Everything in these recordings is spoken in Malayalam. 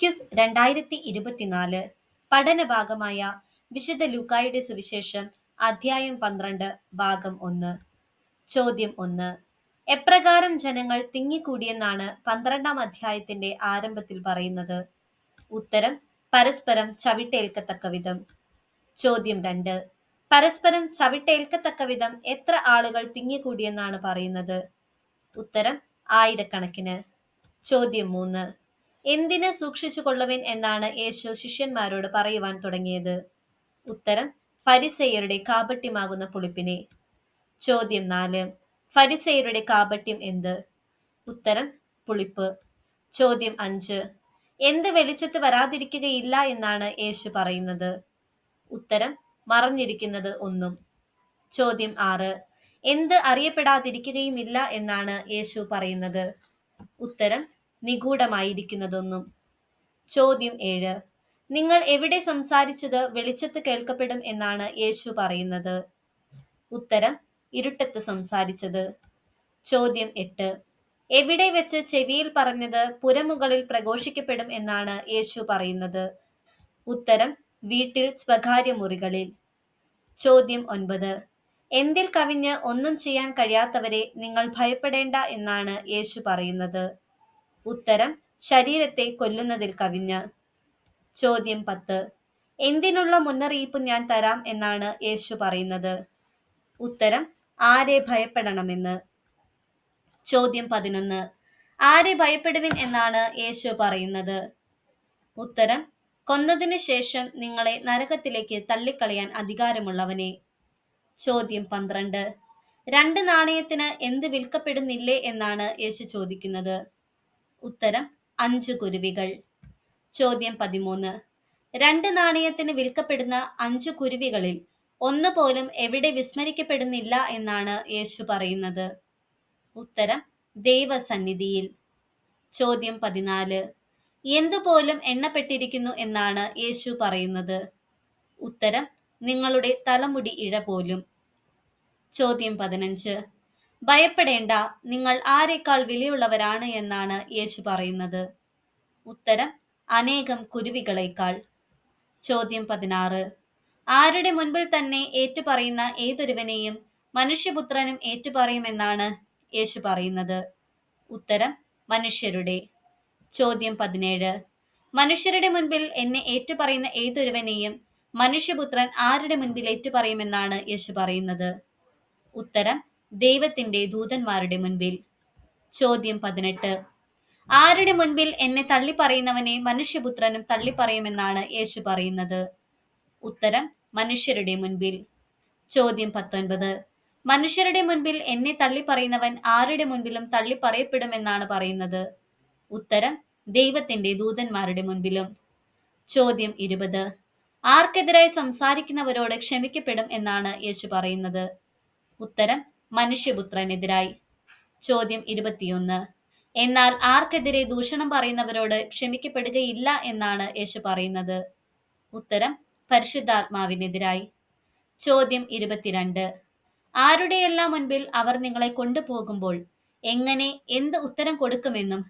ക്യൂസ് രണ്ടായിരത്തി ഇരുപത്തിനാല് പഠന ഭാഗമായ വിശുദ്ധ ലൂക്കായുടെ സുവിശേഷം അധ്യായം പന്ത്രണ്ട് ഭാഗം ഒന്ന്. ചോദ്യം ഒന്ന്. എപ്രകാരം ജനങ്ങൾ തിങ്ങിക്കൂടിയെന്നാണ് പന്ത്രണ്ടാം അധ്യായത്തിന്റെ ആരംഭത്തിൽ പറയുന്നത്? ഉത്തരം പരസ്പരം ചവിട്ടേൽക്കത്തക്ക വിധം ചോദ്യം രണ്ട്. പരസ്പരം ചവിട്ടേൽക്കത്തക്ക വിധം എത്ര ആളുകൾ തിങ്ങിക്കൂടിയെന്നാണ് പറയുന്നത്? ഉത്തരം ആയിരക്കണക്കിന്. ചോദ്യം മൂന്ന്. എന്തിന് സൂക്ഷിച്ചു കൊള്ളുവിൻ എന്നാണ് യേശു ശിഷ്യന്മാരോട് പറയുവാൻ തുടങ്ങിയത്. ഉത്തരം ഫരിസെയരുടെ കാപട്യമാകുന്ന പുളിപ്പിനെ. ചോദ്യം നാല് ഫരിസെയരുടെ കാപട്യം എന്ത്? ഉത്തരം പുളിപ്പ്. ചോദ്യം അഞ്ച് എന്ത് വെളിച്ചത്ത് വരാതിരിക്കുകയില്ല എന്നാണ് യേശു പറയുന്നത്. ഉത്തരം മറഞ്ഞിരിക്കുന്നത് ഒന്നും. ചോദ്യം ആറ് എന്ത് അറിയപ്പെടാതിരിക്കുകയുമില്ല എന്നാണ് യേശു പറയുന്നത്. ഉത്തരം നിഗൂഢമായിരിക്കുന്നതൊന്നും. ചോദ്യം ഏഴ്. നിങ്ങൾ എവിടെ സംസാരിച്ചത് വെളിച്ചത്ത് കേൾക്കപ്പെടും എന്നാണ് യേശു പറയുന്നത്. ഉത്തരം ഇരുട്ടത്ത് സംസാരിച്ചത്. ചോദ്യം എട്ട്. എവിടെ വെച്ച് ചെവിയിൽ പറഞ്ഞത് പുരമുകളിൽ പ്രഘോഷിക്കപ്പെടും എന്നാണ് യേശു പറയുന്നത്. ഉത്തരം വീട്ടിൽ സ്വകാര്യ മുറികളിൽ. ചോദ്യം ഒൻപത്. എന്തിൽ കവിഞ്ഞ് ഒന്നും ചെയ്യാൻ കഴിയാത്തവരെ നിങ്ങൾ ഭയപ്പെടേണ്ട എന്നാണ് യേശു പറയുന്നത്. ഉത്തരം ശരീരത്തെ കൊല്ലുന്നതിൽ കവിഞ്ഞ്. ചോദ്യം പത്ത്. എന്തിനുള്ള മുന്നറിയിപ്പ് ഞാൻ തരാം എന്നാണ് യേശു പറയുന്നത്. ഉത്തരം ആരെ ഭയപ്പെടണമെന്ന്. ചോദ്യം പതിനൊന്ന്. ആരെ ഭയപ്പെടുവിൻ എന്നാണ് യേശു പറയുന്നത്. ഉത്തരം കൊന്നതിനു ശേഷം നിങ്ങളെ നരകത്തിലേക്ക് തള്ളിക്കളയാൻ അധികാരമുള്ളവനെ. ചോദ്യം പന്ത്രണ്ട്. രണ്ട് നാണയത്തിന് എന്ത് വിൽക്കപ്പെടുന്നില്ലേ എന്നാണ് യേശു ചോദിക്കുന്നത്. ഉത്തരം അഞ്ചു കുരുവികൾ. ചോദ്യം പതിമൂന്ന്. രണ്ട് നാണയത്തിന് വിൽക്കപ്പെടുന്ന അഞ്ചു കുരുവികളിൽ ഒന്ന് പോലും എവിടെ വിസ്മരിക്കപ്പെടുന്നില്ല എന്നാണ് യേശു പറയുന്നത്. ഉത്തരം ദൈവസന്നിധിയിൽ. ചോദ്യം പതിനാല്. എന്തുപോലും എണ്ണപ്പെട്ടിരിക്കുന്നു എന്നാണ് യേശു പറയുന്നത്. ഉത്തരം നിങ്ങളുടെ തലമുടി ഇഴ പോലും ചോദ്യം പതിനഞ്ച്. ഭയപ്പെടേണ്ട. നിങ്ങൾ ആരെക്കാൾ വിലയുള്ളവരാണ് എന്നാണ് യേശു പറയുന്നത്. ഉത്തരം അനേകം കുരുവികളേക്കാൾ. ചോദ്യം പതിനാറ്. ആരുടെ മുൻപിൽ തന്നെ ഏറ്റുപറയുന്ന ഏതൊരുവനെയും മനുഷ്യപുത്രനും ഏറ്റുപറയുമെന്നാണ് യേശു പറയുന്നത്. ഉത്തരം മനുഷ്യരുടെ. ചോദ്യം പതിനേഴ്. മനുഷ്യരുടെ മുൻപിൽ എന്നെ ഏറ്റുപറയുന്ന ഏതൊരുവനെയും മനുഷ്യപുത്രൻ ആരുടെ മുൻപിൽ ഏറ്റുപറയുമെന്നാണ് യേശു പറയുന്നത്. ഉത്തരം ദൈവത്തിന്റെ ദൂതന്മാരുടെ മുൻപിൽ. ചോദ്യം പതിനെട്ട്. ആരുടെ മുൻപിൽ എന്നെ തള്ളി പറയുന്നവനെ മനുഷ്യപുത്രനും തള്ളി തള്ളിപ്പറയുമെന്നാണ് യേശു പറയുന്നത്? ഉത്തരം മനുഷ്യരുടെ മുൻപിൽ. ചോദ്യം പത്തൊൻപത്. മനുഷ്യരുടെ മുൻപിൽ എന്നെ തള്ളി പറയുന്നവൻ ആരുടെ മുൻപിലും തള്ളി തള്ളിപ്പറയപ്പെടുമെന്നാണ് പറയുന്നത്? ഉത്തരം ദൈവത്തിന്റെ ദൂതന്മാരുടെ മുൻപിലും. ചോദ്യം ഇരുപത്. ആർക്കെതിരായി സംസാരിക്കുന്നവരോട് ക്ഷമിക്കപ്പെടും എന്നാണ് യേശു പറയുന്നത്? ഉത്തരം മനുഷ്യപുത്രനെതിരായി. ചോദ്യം ഇരുപത്തിയൊന്ന്. എന്നാൽ ആർക്കെതിരെ ദൂഷണം പറയുന്നവരോട് ക്ഷമിക്കപ്പെടുകയില്ല എന്നാണ് യേശു പറയുന്നത്. ഉത്തരം പരിശുദ്ധാത്മാവിനെതിരായി. ചോദ്യം ഇരുപത്തിരണ്ട്. ആരുടെയെല്ലാം മുൻപിൽ അവർ നിങ്ങളെ കൊണ്ടുപോകുമ്പോൾ എങ്ങനെ എന്ത് ഉത്തരം കൊടുക്കുമെന്നും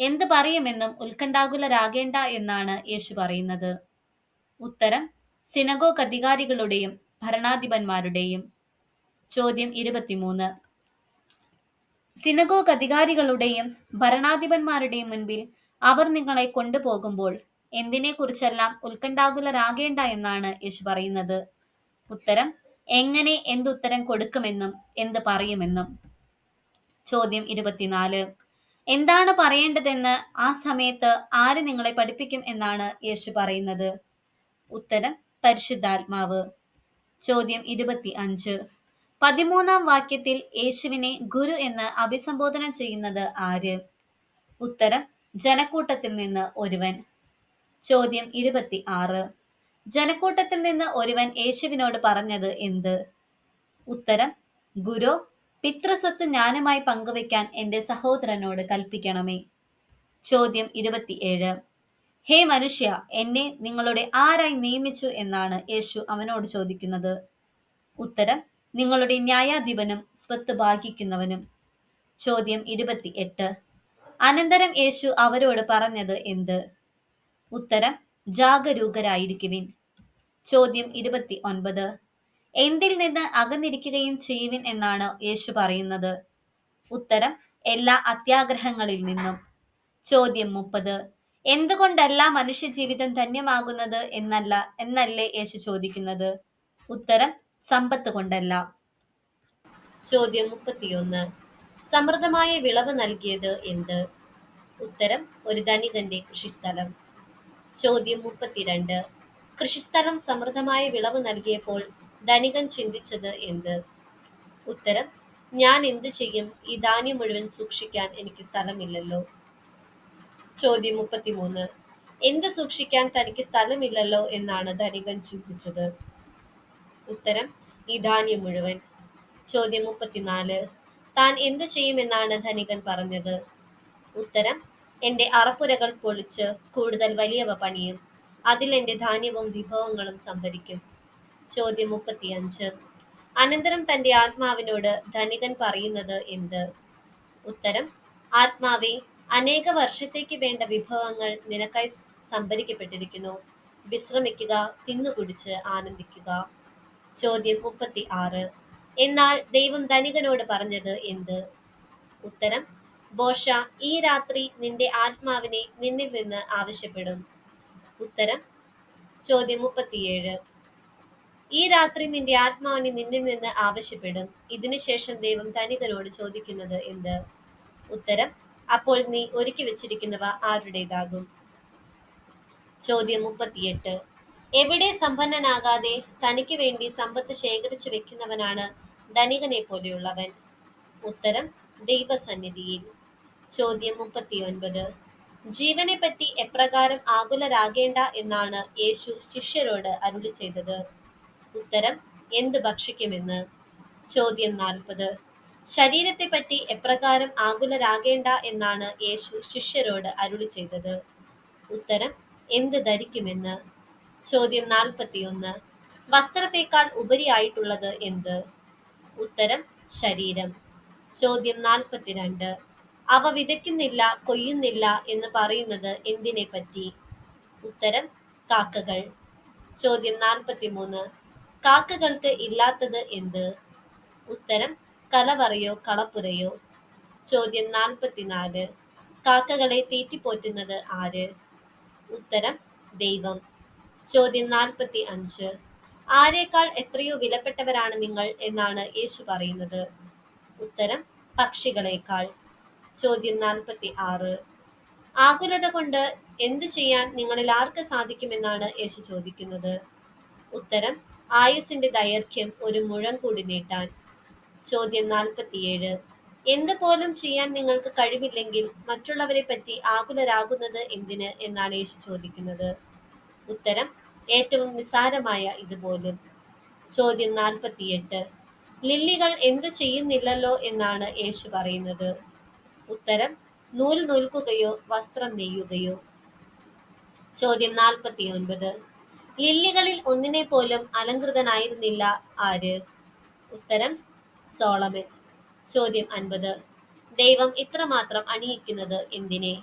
എന്ത് പറയുമെന്നും ഉത്കണ്ഠാകുലരാകേണ്ട എന്നാണ് യേശു പറയുന്നത്. ഉത്തരം സിനഗോഗ് അധികാരികളുടെയും ഭരണാധിപന്മാരുടെയും. ചോദ്യം ഇരുപത്തിമൂന്ന്. സിനഗോഗ് അധികാരികളുടെയും ഭരണാധിപന്മാരുടെയും മുൻപിൽ അവർ നിങ്ങളെ കൊണ്ടുപോകുമ്പോൾ എന്തിനെക്കുറിച്ചെല്ലാം ഉത്കണ്ഠാകുലരാകേണ്ട എന്നാണ് യേശു പറയുന്നത്? ഉത്തരം എങ്ങനെ എന്തുത്തരം കൊടുക്കുമെന്നും എന്ത് പറയുമെന്നും. ചോദ്യം ഇരുപത്തിനാല്. എന്താണ് പറയേണ്ടതെന്ന് ആ സമയത്ത് ആര് നിങ്ങളെ പഠിപ്പിക്കും എന്നാണ് യേശു പറയുന്നത്? ഉത്തരം പരിശുദ്ധാത്മാവ്. ചോദ്യം ഇരുപത്തി അഞ്ച് പതിമൂന്നാം വാക്യത്തിൽ യേശുവിനെ ഗുരു എന്ന് അഭിസംബോധന ചെയ്യുന്നത് ആര്? ഉത്തരം ജനക്കൂട്ടത്തിൽ നിന്ന് ഒരുവൻ. ചോദ്യം ഇരുപത്തി ആറ് ജനക്കൂട്ടത്തിൽ നിന്ന് ഒരുവൻ യേശുവിനോട് പറഞ്ഞത് എന്ത്? ഉത്തരം ഗുരു പിതൃസ്വത്ത് ജ്ഞാനമായി പങ്കുവെക്കാൻ എന്റെ സഹോദരനോട് കൽപ്പിക്കണമേ. ചോദ്യം ഇരുപത്തിയേഴ്. ഹേ മനുഷ്യ എന്നെ നിങ്ങളുടെ ആരായി നിയമിച്ചു എന്നാണ് യേശു അവനോട് ചോദിക്കുന്നത്. ഉത്തരം നിങ്ങളുടെ ന്യായാധിപനും സ്വത്ത് ഭാഗിക്കുന്നവനും. ചോദ്യം ഇരുപത്തി എട്ട് അനന്തരം യേശു അവരോട് പറഞ്ഞത് എന്ത്? ഉത്തരം ജാഗരൂകരായിരിക്കുവിൻ. ചോദ്യം ഇരുപത്തി ഒൻപത് എന്തിൽ നിന്ന് അകന്നിരിക്കുകയും ചെയ്യുവിൻ എന്നാണ് യേശു പറയുന്നത്? ഉത്തരം എല്ലാ അത്യാഗ്രഹങ്ങളിൽ നിന്നും. ചോദ്യം മുപ്പത്. എന്തുകൊണ്ടല്ല മനുഷ്യജീവിതം ധന്യമാകുന്നത് എന്നല്ല എന്നല്ലേ യേശു ചോദിക്കുന്നത്? ഉത്തരം സമ്പത്ത് കൊണ്ടല്ല. ചോദ്യം മുപ്പത്തിയൊന്ന്. സമൃദ്ധമായ വിളവ് നൽകിയത് എന്ത്? ഉത്തരം ഒരു ധനികന്റെ കൃഷിസ്ഥലം. ചോദ്യം മുപ്പത്തിരണ്ട്. കൃഷിസ്ഥലം സമൃദ്ധമായ വിളവ് നൽകിയപ്പോൾ ധനികൻ ചിന്തിച്ചത് എന്ത്? ഉത്തരം ഞാൻ എന്ത് ചെയ്യും? ഈ ധാന്യം മുഴുവൻ സൂക്ഷിക്കാൻ എനിക്ക് സ്ഥലമില്ലല്ലോ. ചോദ്യം മുപ്പത്തിമൂന്ന്. എന്ത് സൂക്ഷിക്കാൻ തനിക്ക് സ്ഥലമില്ലല്ലോ എന്നാണ് ധനികൻ ചിന്തിച്ചത്. ഉത്തരം ഈ ധാന്യം മുഴുവൻ. ചോദ്യം മുപ്പത്തിനാല് താൻ എന്ത് ചെയ്യുമെന്നാണ് ധനികൻ പറഞ്ഞത്? ഉത്തരം എന്റെ അറപ്പുരകൾ പൊളിച്ച് കൂടുതൽ വലിയവ പണിയും. അതിൽ എന്റെ ധാന്യവും വിഭവങ്ങളും സംഭരിക്കും. ചോദ്യം മുപ്പത്തിയഞ്ച് അനന്തരം തന്റെ ആത്മാവിനോട് ധനികൻ പറയുന്നത് എന്ത്? ഉത്തരം ആത്മാവെ അനേക വർഷത്തേക്ക് വേണ്ട വിഭവങ്ങൾ നിനക്കായി സംഭരിക്കപ്പെട്ടിരിക്കുന്നു. വിശ്രമിക്കുക തിന്നുകുടിച്ച് ആനന്ദിക്കുക. ചോദ്യം മുപ്പത്തി ആറ് എന്നാൽ ദൈവം ധനികനോട് പറഞ്ഞത് എന്ത്? ഉത്തരം ബോഷ ഈ രാത്രി നിന്റെ ആത്മാവിനെ നിന്നിൽ നിന്ന് ആവശ്യപ്പെടും. ഉത്തരം ചോദ്യം മുപ്പത്തിയേഴ് ഈ രാത്രി നിന്റെ ആത്മാവിനെ നിന്നിൽ നിന്ന് ആവശ്യപ്പെടും. ഇതിനുശേഷം ദൈവം ധനികനോട് ചോദിക്കുന്നത് എന്ത്? ഉത്തരം അപ്പോൾ നീ ഒരുക്കി വെച്ചിരിക്കുന്നവ ആരുടേതാകും? ചോദ്യം മുപ്പത്തിയെട്ട് എവിടെ സമ്പന്നനാകാതെ തനിക്ക് വേണ്ടി സമ്പത്ത് ശേഖരിച്ചു വെക്കുന്നവനാണ് ധനികനെ പോലെയുള്ളവൻ. ഉത്തരം ദൈവസന്നിധിയിൽ. ചോദ്യം മുപ്പത്തിയൊൻപത്. ജീവനെ പറ്റി എപ്രകാരം ആകുലരാകേണ്ട എന്നാണ് യേശു ശിഷ്യരോട് അരുളി ചെയ്തത്. ഉത്തരം എന്ത് ഭക്ഷിക്കുമെന്ന്. ചോദ്യം നാൽപ്പത്. ശരീരത്തെ പറ്റി എപ്രകാരം ആകുലരാകേണ്ട എന്നാണ് യേശു ശിഷ്യരോട് അരുളി ചെയ്തത്. ഉത്തരം എന്ത് ധരിക്കുമെന്ന്. ചോദ്യം നാൽപ്പത്തിയൊന്ന്. വസ്ത്രത്തെക്കാൾ ഉപരിയായിട്ടുള്ളത് എന്ത്? ഉത്തരം ശരീരം. ചോദ്യം നാൽപ്പത്തിരണ്ട്. അവ വിതയ്ക്കുന്നില്ല കൊയ്യുന്നില്ല എന്ന് പറയുന്നത് എന്തിനെ പറ്റി? ഉത്തരം കാക്കകൾ. ചോദ്യം നാൽപ്പത്തിമൂന്ന്. കാക്കകൾക്ക് ഇല്ലാത്തത് എന്ത്? ഉത്തരം കലവറയോ കളപ്പുരയോ. ചോദ്യം നാൽപ്പത്തിനാല്. കാക്കകളെ തീറ്റിപ്പോറ്റുന്നത് ആര്? ഉത്തരം ദൈവം. ചോദ്യം നാൽപ്പത്തി അഞ്ച് ആരേക്കാൾ എത്രയോ വിലപ്പെട്ടവരാണ് നിങ്ങൾ എന്നാണ് യേശു പറയുന്നത്. ഉത്തരം പക്ഷികളേക്കാൾ. ചോദ്യം നാൽപ്പത്തി ആറ് ആകുലത കൊണ്ട് എന്തു ചെയ്യാൻ നിങ്ങളിൽ ആർക്ക് സാധിക്കുമെന്നാണ് യേശു ചോദിക്കുന്നത്. ഉത്തരം ആയുസിന്റെ ദൈർഘ്യം ഒരു മുഴം കൂടി നീട്ടാൻ. ചോദ്യം നാൽപ്പത്തിയേഴ്. എന്ത് പോലും ചെയ്യാൻ നിങ്ങൾക്ക് കഴിവില്ലെങ്കിൽ മറ്റുള്ളവരെ പറ്റി ആകുലരാകുന്നത് എന്തിന് എന്നാണ് യേശു ചോദിക്കുന്നത്. ഉത്തരം ഏറ്റവും നിസാരമായ ഇതുപോലും. ചോദ്യം നാൽപ്പത്തിയെട്ട്. ലില്ലികൾ എന്തു ചെയ്യുന്നില്ലല്ലോ എന്നാണ് യേശു പറയുന്നത്. ഉത്തരം നൂൽ നൂൽക്കുകയോ വസ്ത്രം നെയ്യുകയോ. ചോദ്യം നാൽപ്പത്തി ഒൻപത് ലില്ലികളിൽ ഒന്നിനെ പോലും അലങ്കൃതനായിരുന്നില്ല ആര്? ഉത്തരം സോളമൻ. ചോദ്യം അൻപത്. ദൈവം ഇത്രമാത്രം അണിയിക്കുന്നത് എന്തിനെ?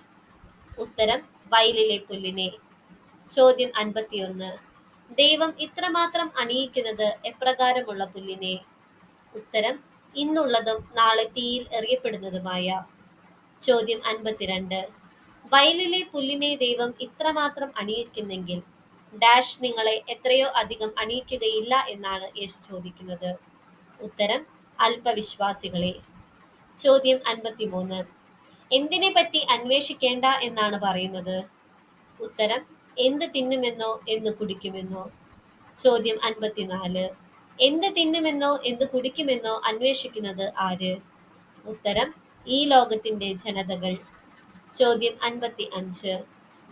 ഉത്തരം വയലിലെ പുല്ലിനെ. ചോദ്യം അൻപത്തിയൊന്ന്. ദൈവം ഇത്രമാത്രം അണിയിക്കുന്നത് എപ്രകാരമുള്ള പുല്ലിനെ? ഉത്തരം ഇന്നുള്ളതും നാളെ തീയിൽ എറിയപ്പെടുന്നതുമായ. ചോദ്യം അൻപത്തിരണ്ട്. വയലിലെ പുല്ലിനെ ദൈവം ഇത്രമാത്രം അണിയിക്കുന്നെങ്കിൽ ഡാഷ് നിങ്ങളെ എത്രയോ അധികം അണിയിക്കുകയില്ല എന്നാണ് യേശു ചോദിക്കുന്നത്. ഉത്തരം അല്പവിശ്വാസികളെ. ചോദ്യം അൻപത്തിമൂന്ന്. എന്തിനെ പറ്റി അന്വേഷിക്കേണ്ട എന്നാണ് പറയുന്നത്? ഉത്തരം എന്ത് തിന്നുമെന്നോ എന്ന് കുടിക്കുമെന്നോ? ചോദ്യം അൻപത്തിനാല്. എന്ത് തിന്നുമെന്നോ എന്ത് കുടിക്കുമെന്നോ അന്വേഷിക്കുന്നത് ആര്? ഉത്തരം ഈ ലോകത്തിന്റെ ജനതകൾ. ചോദ്യം അൻപത്തി അഞ്ച്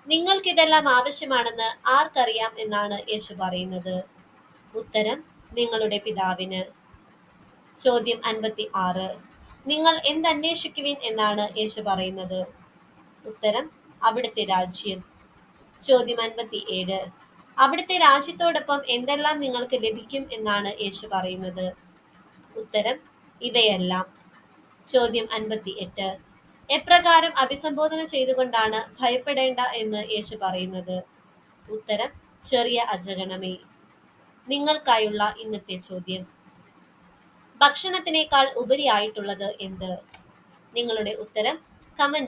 നിങ്ങൾക്കിതെല്ലാം ആവശ്യമാണെന്ന് ആർക്കറിയാം എന്നാണ് യേശു പറയുന്നത്? ഉത്തരം നിങ്ങളുടെ പിതാവിന്. ചോദ്യം അൻപത്തി ആറ് നിങ്ങൾ എന്തന്വേഷിക്കുവിൻ എന്നാണ് യേശു പറയുന്നത്? ഉത്തരം അവിടുത്തെ രാജ്യം. ചോദ്യം അൻപത്തി ഏഴ് അവിടുത്തെ രാജ്യത്തോടൊപ്പം എന്തെല്ലാം നിങ്ങൾക്ക് ലഭിക്കും എന്നാണ് യേശു പറയുന്നത്? ഉത്തരം ഇവയെല്ലാം. ചോദ്യം അൻപത്തി എട്ട് എപ്രകാരം അഭിസംബോധന ചെയ്തുകൊണ്ടാണ് ഭയപ്പെടേണ്ട എന്ന് യേശു പറയുന്നത്? ഉത്തരം ചെറിയ അജഗണമേ. നിങ്ങൾക്കായുള്ള ഇന്നത്തെ ചോദ്യം. ഭക്ഷണത്തിനേക്കാൾ ഉപരിയായിട്ടുള്ളത് എന്ത്? നിങ്ങളുടെ ഉത്തരം കമന്റ്